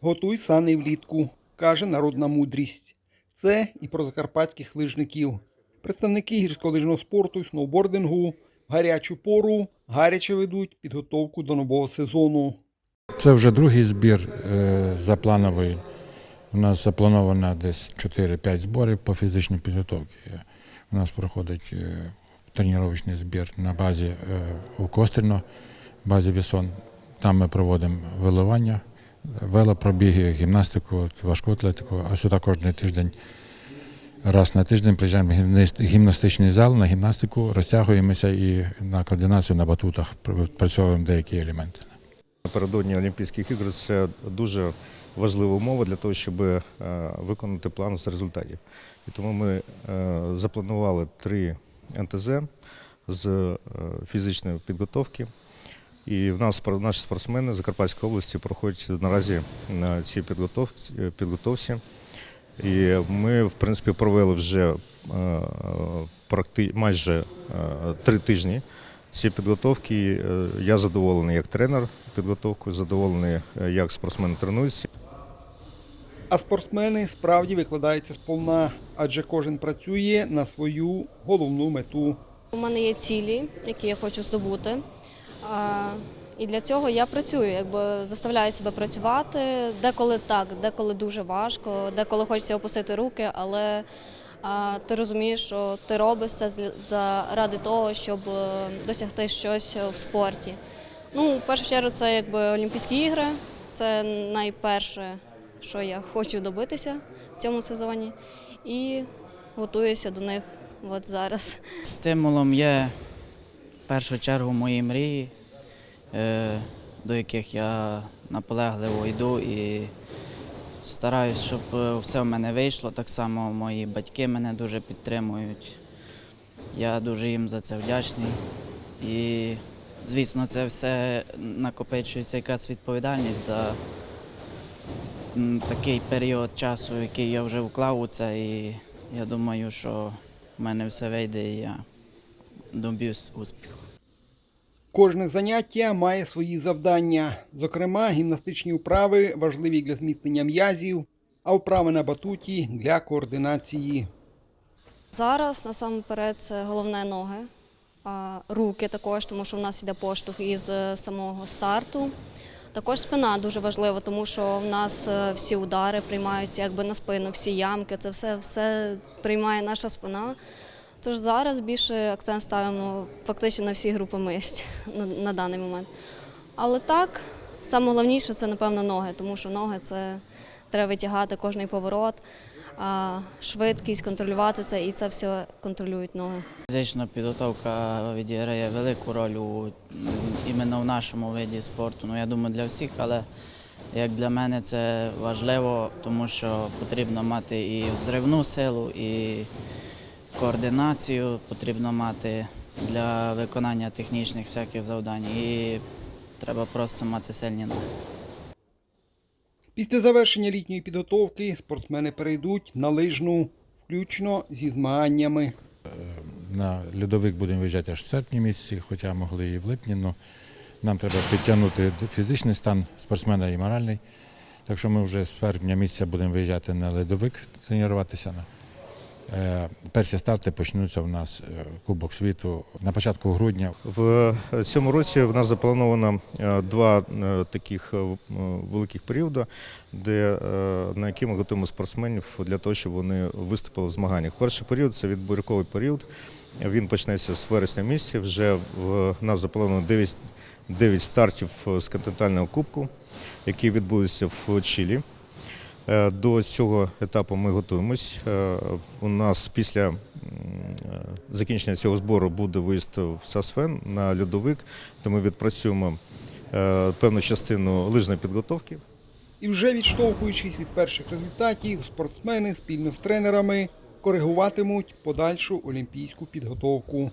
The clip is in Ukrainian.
Готуй сани влітку, каже народна мудрість. Це і про закарпатських лижників. Представники гірськолижного спорту і сноубордингу в гарячу пору гаряче ведуть підготовку до нового сезону. Це вже другий збір е, заплановий. У нас заплановано десь 4-5 зборів по фізичній підготовці. У нас проходить е, тренувальний збір на базі е, у Костріно, базі Вісон. Там ми проводимо виливання, велопробіги, гімнастику, важку атлетику, а сюди кожен тиждень. Раз на тиждень приїжджаємо в гімнастичний зал на гімнастику, розтягуємося і на координацію на батутах працюємо деякі елементи. Напередодні Олімпійських ігор це дуже важлива умова для того, щоб е, виконати план з результатів. І тому ми е, запланували три НТЗ з е, фізичної підготовки. І в нас наші спортсмени Закарпатської області проходять наразі на цій підготовці. підготовці. І ми, в принципі, провели вже е, практи- майже е, три тижні ці підготовки. Е, Я задоволений як тренер підготовкою, задоволений, е, як спортсмени тренуються. А спортсмени справді викладаються сповна, адже кожен працює на свою головну мету. У мене є цілі, які я хочу здобути. І для цього я працюю, якби заставляю себе працювати. Деколи так, деколи дуже важко, деколи хочеться опустити руки, але а, ти розумієш, що ти робиш це заради того, щоб е, досягти щось в спорті. Ну, в першу чергу, це якби Олімпійські ігри, це найперше, що я хочу добитися в цьому сезоні. І готуюся до них от зараз. Стимулом є в першу чергу мої мрії, е, до яких я наполегливо йду і стараюсь, щоб е, все в мене вийшло. Так само мої батьки мене дуже підтримують. Я дуже їм за це вдячний. І, звісно, це все накопичується якась відповідальність за такий період часу, який я вже вклав у це. І я думаю, що в мене все вийде і я доб'юсь успіху. Кожне заняття має свої завдання. Зокрема, гімнастичні вправи важливі для зміцнення м'язів, а вправи на батуті для координації. Зараз насамперед це головне ноги, а, руки також, тому що в нас йде поштовх із е, самого старту. Також спина дуже важлива, тому що в нас е, всі удари приймаються якби на спину, всі ямки, це все, все приймає наша спина. Тож зараз більше акцент ставимо фактично на всі групи мишць на, на даний момент. Але так, найголовніше це, напевно, ноги, тому що ноги це треба витягати кожний поворот, а швидкість, контролювати це, і це все контролюють ноги. Фізична підготовка відіграє велику роль у, іменно в нашому виді спорту. Ну, я думаю, для всіх, але як для мене це важливо, тому що потрібно мати і взривну силу, і координацію потрібно мати для виконання технічних всяких завдань. І треба просто мати сильні ноги. Після завершення літньої підготовки спортсмени перейдуть на лижну, включно зі змаганнями. На льодовик будемо виїжджати аж в серпні місяці, хоча могли і в липні. але нам треба підтягнути фізичний стан спортсмена і моральний. Так що ми вже з серпня місяця будемо виїжджати на льодовик, тренуватися. Е, Перші старти почнуться у нас е, Кубок світу на початку грудня. В е, цьому році в нас заплановано два таких великих періоди, де, на які ми готуємо спортсменів для того, щоб вони виступили в змаганнях. Перший період це відбірковий період. Він почнеться з вересня місяця. Вже в нас заплановано 9, 9 стартів з континентального кубку, який відбудеться в Чилі. Е, До цього етапу ми готуємось. Е, У нас після е, закінчення цього збору буде виїзд в Сасфен на льодовик, де ми відпрацюємо певну частину лижної підготовки. І вже відштовхуючись від перших результатів, спортсмени спільно з тренерами коригуватимуть подальшу олімпійську підготовку.